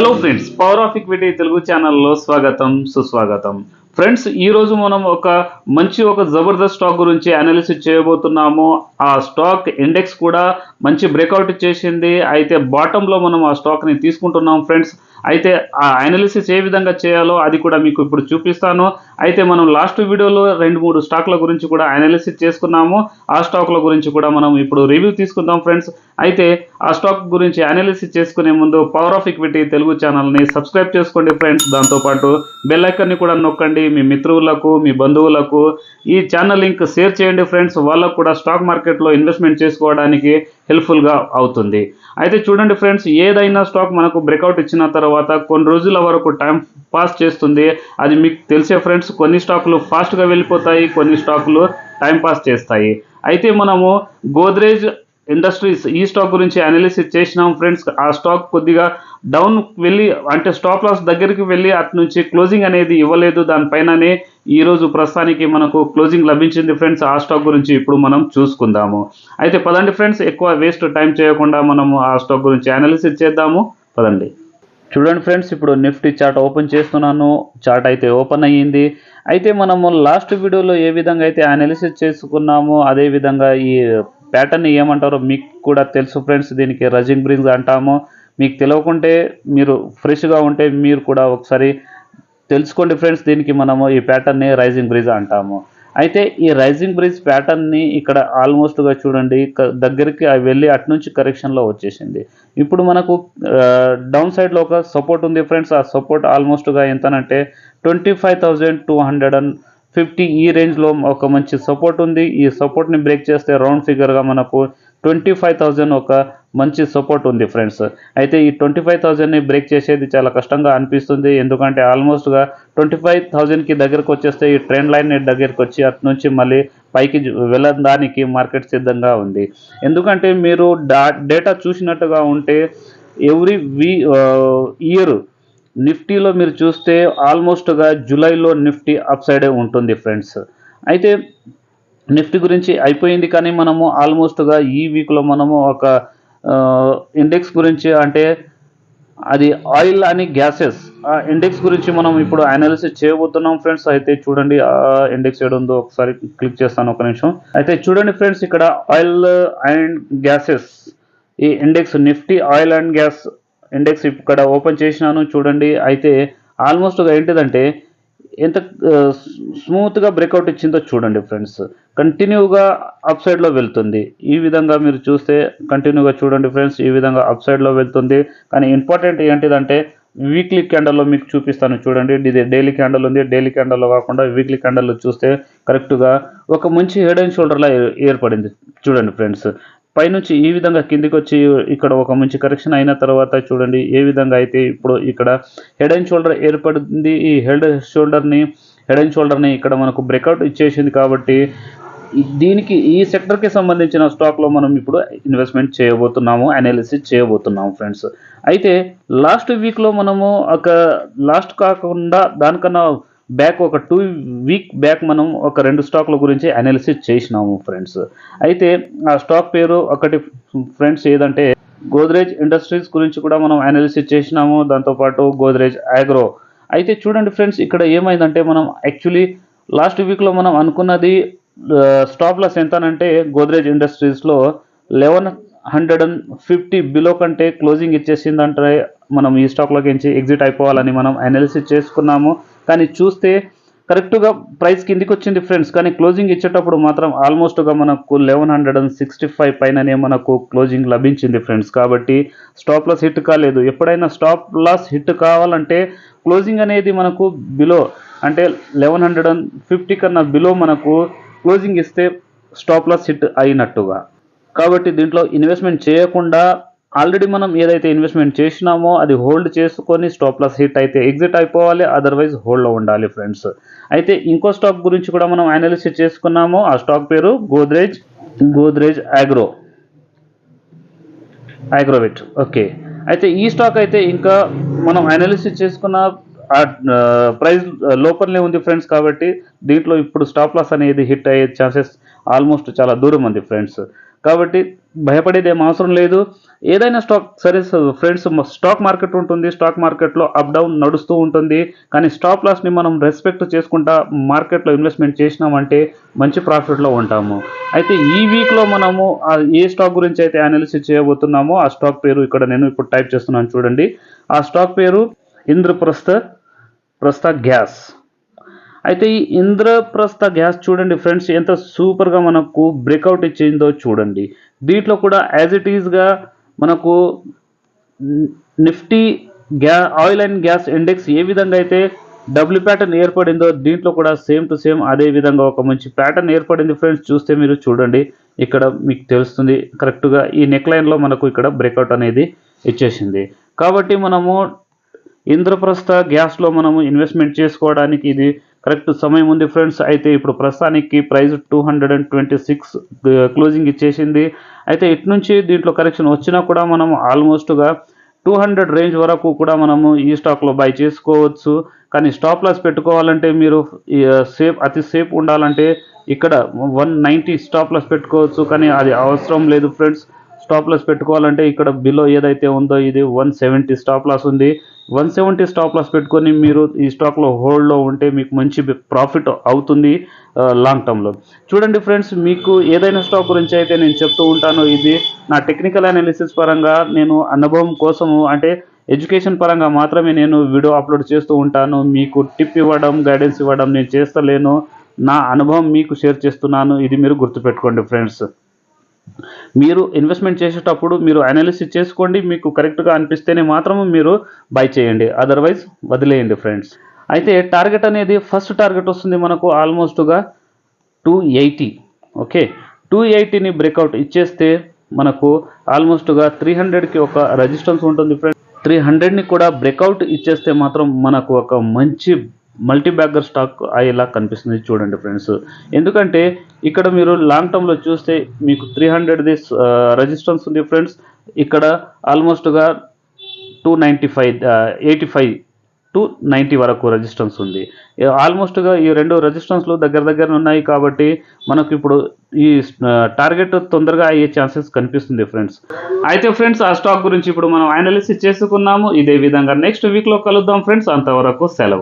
Hello friends power of equity Telugu ఛానల్లో స్వాగతం సుస్వాగతం. ఫ్రెండ్స్ ఈ రోజు మనం ఒక మంచి ఒక జబర్దస్త్ స్టాక్ గురించి అనాలిసిస్ చేయబోతున్నాము. ఆ స్టాక్ ఇండెక్స్ కూడా మంచి బ్రేక్అవుట్ చేసింది. అయితే బాటంలో మనం ఆ స్టాక్ని తీసుకుంటున్నాం ఫ్రెండ్స్. అయితే ఆ అనాలిసిస్ ఏ విధంగా చేయాలో అది కూడా మీకు ఇప్పుడు చూపిస్తాను. అయితే మనం లాస్ట్ వీడియోలో రెండు మూడు స్టాక్ల గురించి కూడా అనాలిసిస్ చేసుకున్నాము. ఆ స్టాక్ల గురించి కూడా మనం ఇప్పుడు రివ్యూ తీసుకుందాం ఫ్రెండ్స్. అయితే ఆ స్టాక్ గురించి అనాలిసిస్ చేసుకునే ముందు పవర్ ఆఫ్ ఈక్విటీ తెలుగు ఛానల్ని సబ్స్క్రైబ్ చేసుకోండి ఫ్రెండ్స్. దాంతోపాటు బెల్ ఐకాన్ని కూడా నొక్కండి. మీ మిత్రులకు మీ బంధువులకు ఈ ఛానల్ లింక్ షేర్ చేయండి ఫ్రెండ్స్. వాళ్ళకు కూడా స్టాక్ మార్కెట్లో ఇన్వెస్ట్మెంట్ చేసుకోవడానికి హెల్ప్ఫుల్గా అవుతుంది. అయితే చూడండి ఫ్రెండ్స్ ఏదైనా స్టాక్ మనకు బ్రేక్అవుట్ ఇచ్చిన తర్వాత కొన్ని రోజుల వరకు టైం పాస్ చేస్తుంది. అది మీకు తెలిసే ఫ్రెండ్స్ కొన్ని స్టాకులు ఫాస్ట్గా వెళ్ళిపోతాయి కొన్ని స్టాకులు టైం పాస్ చేస్తాయి. అయితే మనము గోద్రేజ్ ఇండస్ట్రీస్ ఈ స్టాక్ గురించి అనాలిసిస్ చేసినాం ఫ్రెండ్స్. ఆ స్టాక్ కొద్దిగా డౌన్ వెళ్ళి అంటే స్టాప్ లాస్ దగ్గరికి వెళ్ళి అటు నుంచి క్లోజింగ్ అనేది ఇవ్వలేదు. దానిపైననే ఈరోజు ప్రస్తుతానికి మనకు క్లోజింగ్ లభించింది ఫ్రెండ్స్. ఆ స్టాక్ గురించి ఇప్పుడు మనం చూసుకుందాము. అయితే పదండి ఫ్రెండ్స్ ఎక్కువ వేస్ట్ టైం చేయకుండా మనము ఆ స్టాక్ గురించి అనాలిసిస్ చేద్దాము. పదండి. చూడండి ఫ్రెండ్స్ ఇప్పుడు నిఫ్టీ చార్ట్ ఓపెన్ చేస్తున్నాను. చార్ట్ అయితే ఓపెన్ అయ్యింది. అయితే మనము లాస్ట్ వీడియోలో ఏ విధంగా అయితే అనాలిసిస్ చేసుకున్నామో అదేవిధంగా ఈ ప్యాటర్న్ ఏమంటారో మీకు కూడా తెలుసు ఫ్రెండ్స్. దీనికి రజింగ్ బ్రింగ్స్ అంటాము. మీకు తెలియకుంటే మీరు ఫ్రెష్గా ఉంటే మీరు కూడా ఒకసారి తెలుసుకోండి ఫ్రెండ్స్ దీనికి మనము ఈ ప్యాటర్న్ని రైజింగ్ బ్రిడ్జ్ అంటాము. అయితే ఈ రైజింగ్ బ్రిడ్జ్ ప్యాటర్న్ని ఇక్కడ ఆల్మోస్ట్గా చూడండి దగ్గరికి వెళ్ళి అటు నుంచి కరెక్షన్లో వచ్చేసింది. ఇప్పుడు మనకు డౌన్ సైడ్లో ఒక సపోర్ట్ ఉంది ఫ్రెండ్స్ ఆ సపోర్ట్ ఆల్మోస్ట్గా ఎంతనంటే twenty five thousand two hundred and fifty ఈ రేంజ్లో ఒక మంచి సపోర్ట్ ఉంది. ఈ సపోర్ట్ని బ్రేక్ చేస్తే రౌండ్ ఫిగర్గా మనకు ట్వంటీ ఫైవ్ థౌజండ్ ఒక మంచి సపోర్ట్ ఉంది ఫ్రెండ్స్ అయితే ఈ ట్వంటీ ఫైవ్ థౌజండ్ని బ్రేక్ చేసేది చాలా కష్టంగా అనిపిస్తుంది. ఎందుకంటే ఆల్మోస్ట్గా ట్వంటీ ఫైవ్ థౌజండ్కి దగ్గరకు వచ్చేస్తే ఈ ట్రెండ్ లైన్ దగ్గరకు వచ్చి అటు నుంచి మళ్ళీ పైకి వెళ్ళడానికి మార్కెట్ సిద్ధంగా ఉంది. ఎందుకంటే మీరు డా డేటా చూసినట్టుగా ఉంటే ఎవ్రీ వీ ఇయర్ నిఫ్టీలో మీరు చూస్తే ఆల్మోస్ట్గా జూలైలో నిఫ్టీ అప్ సైడే ఉంటుంది ఫ్రెండ్స్ అయితే నిఫ్టీ గురించి అయిపోయింది కానీ మనము ఆల్మోస్ట్గా ఈ వీక్లో మనము ఒక ఇండెక్స్ గురించి అంటే అది ఆయిల్ అని గ్యాసెస్ ఆ ఇండెక్స్ గురించి మనం ఇప్పుడు అనాలిసిస్ చేయబోతున్నాం ఫ్రెండ్స్. అయితే చూడండి ఆ ఇండెక్స్ ఏడు ఉందో ఒకసారి క్లిక్ చేస్తాను ఒక నిమిషం. అయితే చూడండి ఫ్రెండ్స్ ఇక్కడ ఆయిల్ అండ్ గ్యాసెస్ ఈ index Nifty oil and gas index ఇక్కడ ఓపెన్ చేసినాను చూడండి. అయితే ఆల్మోస్ట్గా ఏంటిదంటే ఎంత స్మూత్గా బ్రేక్అవుట్ ఇచ్చిందో చూడండి ఫ్రెండ్స్ కంటిన్యూగా అప్ సైడ్లో వెళ్తుంది. ఈ విధంగా మీరు చూస్తే కంటిన్యూగా చూడండి ఫ్రెండ్స్ ఈ విధంగా అప్ సైడ్లో వెళ్తుంది. కానీ ఇంపార్టెంట్ ఏంటిదంటే వీక్లీ క్యాండల్లో మీకు చూపిస్తాను చూడండి. ఇది డైలీ క్యాండల్ ఉంది. డైలీ క్యాండల్లో కాకుండా వీక్లీ క్యాండల్లో చూస్తే కరెక్ట్గా ఒక మంచి హెడ్ అండ్ షోల్డర్లా ఏర్పడింది. చూడండి ఫ్రెండ్స్ పైనుంచి ఈ విధంగా కిందికి వచ్చి ఇక్కడ ఒక మంచి కరెక్షన్ అయిన తర్వాత చూడండి ఏ విధంగా అయితే ఇప్పుడు ఇక్కడ హెడ్ అండ్ షోల్డర్ ఏర్పడింది ఈ హెడ్ షోల్డర్ని హెడ్ అండ్ షోల్డర్ని ఇక్కడ మనకు బ్రేక్అవుట్ ఇచ్చేసింది కాబట్టి దీనికి ఈ సెక్టర్కి సంబంధించిన స్టాక్లో మనం ఇప్పుడు ఇన్వెస్ట్మెంట్ చేయబోతున్నాము అనాలిసిస్ చేయబోతున్నాము ఫ్రెండ్స్ అయితే లాస్ట్ వీక్లో మనము ఒక లాస్ట్ కాకుండా దానికన్నా బ్యాక్ ఒక టూ వీక్ బ్యాక్ మనం ఒక రెండు స్టాక్ల గురించి అనాలిసిస్ చేసినాము ఫ్రెండ్స్ అయితే ఆ స్టాక్ పేరు ఒకటి ఫ్రెండ్స్ ఏదంటే గోద్రేజ్ ఇండస్ట్రీస్ గురించి కూడా మనం అనాలిసిస్ చేసినాము దాంతోపాటు గోద్రేజ్ ఆగ్రో అయితే చూడండి ఫ్రెండ్స్ ఇక్కడ ఏమైందంటే మనం యాక్చువల్లీ లాస్ట్ వీక్లో మనం అనుకున్నది స్టాప్ లాస్ ఎంతనంటే Godrej ఇండస్ట్రీస్లో eleven hundred and fifty below కంటే క్లోజింగ్ ఇచ్చేసిందంటే మనం ఈ స్టాక్లోకి నుంచి ఎగ్జిట్ అయిపోవాలని మనం అనాలిసిస్ చేసుకున్నాము. కానీ చూస్తే కరెక్ట్గా ప్రైస్ కిందికి వచ్చింది ఫ్రెండ్స్ కానీ క్లోజింగ్ ఇచ్చేటప్పుడు మాత్రం ఆల్మోస్ట్గా మనకు eleven hundred and sixty five పైననే మనకు క్లోజింగ్ లభించింది ఫ్రెండ్స్ కాబట్టి స్టాప్ లాస్ హిట్ కాలేదు. ఎప్పుడైనా స్టాప్ లాస్ హిట్ కావాలంటే క్లోజింగ్ అనేది మనకు బిలో అంటే లెవెన్ హండ్రెడ్ అండ్ ఫిఫ్టీ కన్నా బిలో మనకు క్లోజింగ్ ఇస్తే స్టాప్ లాస్ హిట్ అయినట్టుగా. కాబట్టి దీంట్లో ఇన్వెస్ట్మెంట్ చేయకుండా ఆల్రెడీ మనం ఏదైతే ఇన్వెస్ట్మెంట్ చేసినామో అది హోల్డ్ చేసుకొని స్టాప్ లాస్ హిట్ అయితే ఎగ్జిట్ అయిపోవాలి అదర్వైజ్ హోల్డ్లో ఉండాలి ఫ్రెండ్స్ అయితే ఇంకో స్టాక్ గురించి కూడా మనం అనాలిసిస్ చేసుకున్నాము. ఆ స్టాక్ పేరు Godrej Godrej Agro Agrovet okay అయితే ఈ స్టాక్ అయితే ఇంకా మనం అనాలిసిస్ చేసుకున్న ప్రైస్ లోపలనే ఉంది ఫ్రెండ్స్ కాబట్టి దీంట్లో ఇప్పుడు స్టాప్ లాస్ అనేది హిట్ అయ్యే ఛాన్సెస్ ఆల్మోస్ట్ చాలా దూరం ఉంది ఫ్రెండ్స్ కాబట్టి భయపడేది ఏం అవసరం లేదు. ఏదైనా స్టాక్ సరే ఫ్రెండ్స్ స్టాక్ మార్కెట్ ఉంటుంది. స్టాక్ మార్కెట్లో అప్ డౌన్ నడుస్తూ ఉంటుంది. కానీ స్టాప్ లాస్ని మనం రెస్పెక్ట్ చేసుకుంటా మార్కెట్లో ఇన్వెస్ట్మెంట్ చేసినామంటే మంచి ప్రాఫిట్లో ఉంటాము. అయితే ఈ వీక్లో మనము ఏ స్టాక్ గురించి అయితే అనాలిసిస్ చేయబోతున్నామో ఆ స్టాక్ పేరు ఇక్కడ నేను ఇప్పుడు టైప్ చేస్తున్నాను చూడండి. ఆ స్టాక్ పేరు ఇంద్రప్రస్థ ప్రస్థ గ్యాస్ అయితే ఈ ఇంద్రప్రస్థ గ్యాస్ చూడండి ఫ్రెండ్స్ ఎంత సూపర్గా మనకు బ్రేక్అవుట్ ఇచ్చిందో చూడండి. దీంట్లో కూడా యాజ్ ఇట్ ఈజ్గా మనకు నిఫ్టీ గ్యా ఆయిల్ అండ్ గ్యాస్ ఇండెక్స్ ఏ విధంగా అయితే డబ్ల్యూ ప్యాటర్న్ ఏర్పడిందో దీంట్లో కూడా సేమ్ టు సేమ్ అదే విధంగా ఒక మంచి ప్యాటర్న్ ఏర్పడింది ఫ్రెండ్స్ చూస్తే మీరు చూడండి. ఇక్కడ మీకు తెలుస్తుంది కరెక్ట్గా ఈ నెక్ లైన్లో మనకు ఇక్కడ బ్రేక్అవుట్ అనేది ఇచ్చేసింది. కాబట్టి మనము ఇంద్రప్రస్థ గ్యాస్లో మనము ఇన్వెస్ట్మెంట్ చేసుకోవడానికి ఇది కరెక్ట్ సమయం ఉంది ఫ్రెండ్స్ అయితే ఇప్పుడు ప్రస్తుతానికి price two hundred and twenty six closing ఇచ్చేసింది. అయితే ఇటు నుంచి దీంట్లో కరెక్షన్ వచ్చినా కూడా మనం ఆల్మోస్ట్గా టూ హండ్రెడ్ రేంజ్ వరకు కూడా మనము ఈ స్టాక్లో బై చేసుకోవచ్చు. కానీ స్టాప్ లాస్ పెట్టుకోవాలంటే మీరు సేఫ్ అతి సేఫ్ ఉండాలంటే ఇక్కడ వన్ నైంటీ స్టాప్ లాస్ పెట్టుకోవచ్చు. కానీ అది అవసరం లేదు ఫ్రెండ్స్ స్టాప్ లాస్ పెట్టుకోవాలంటే ఇక్కడ బిలో ఏదైతే ఉందో ఇది వన్ సెవెంటీ స్టాప్ లాస్ ఉంది. వన్ సెవెంటీ స్టాప్ లాస్ పెట్టుకొని మీరు ఈ స్టాక్లో హోల్డ్లో ఉంటే మీకు మంచి ప్రాఫిట్ అవుతుంది లాంగ్ టర్మ్లో చూడండి ఫ్రెండ్స్ మీకు ఏదైనా స్టాక్ గురించి అయితే నేను చెప్తూ ఉంటాను. ఇది నా టెక్నికల్ అనాలిసిస్ పరంగా నేను అనుభవం కోసము అంటే ఎడ్యుకేషన్ పరంగా మాత్రమే నేను వీడియో అప్లోడ్ చేస్తూ ఉంటాను. మీకు టిప్ ఇవ్వడం గైడెన్స్ ఇవ్వడం నేను చేస్తలేను. నా అనుభవం మీకు షేర్ చేస్తున్నాను. ఇది మీరు గుర్తుపెట్టుకోండి ఫ్రెండ్స్ మీరు ఇన్వెస్ట్మెంట్ చేసేటప్పుడు మీరు అనాలిసిస్ చేసుకోండి. మీకు కరెక్ట్గా అనిపిస్తేనే మాత్రము మీరు బై చేయండి. అదర్వైజ్ వదిలేయండి ఫ్రెండ్స్ అయితే టార్గెట్ అనేది ఫస్ట్ టార్గెట్ వస్తుంది మనకు ఆల్మోస్ట్గా టూ ఎయిటీ ఓకే టూ ఎయిటీని బ్రేక్అవుట్ ఇచ్చేస్తే మనకు ఆల్మోస్ట్గా త్రీ హండ్రెడ్కి ఒక రెజిస్టెన్స్ ఉంటుంది ఫ్రెండ్స్ త్రీ హండ్రెడ్ని కూడా బ్రేక్అవుట్ ఇచ్చేస్తే మాత్రం మనకు ఒక మంచి మల్టీ బ్యాగర్ స్టాక్ అయ్యేలా కనిపిస్తుంది చూడండి ఫ్రెండ్స్ ఎందుకంటే ఇక్కడ మీరు లాంగ్ టర్మ్లో చూస్తే మీకు త్రీ హండ్రెడ్ది రెజిస్టెన్స్ ఉంది ఫ్రెండ్స్ ఇక్కడ ఆల్మోస్ట్గా two ninety five eighty five to ninety వరకు రెజిస్టెన్స్ ఉంది. ఆల్మోస్ట్గా ఈ రెండు రెజిస్టెన్స్లు దగ్గర దగ్గర ఉన్నాయి కాబట్టి మనకు ఇప్పుడు ఈ టార్గెట్ తొందరగా అయ్యే ఛాన్సెస్ కనిపిస్తుంది ఫ్రెండ్స్ అయితే ఫ్రెండ్స్ ఆ స్టాక్ గురించి ఇప్పుడు మనం అనాలిసిస్ చేసుకున్నాము. ఇదే విధంగా నెక్స్ట్ వీక్లో కలుద్దాం ఫ్రెండ్స్ అంతవరకు సెలవు.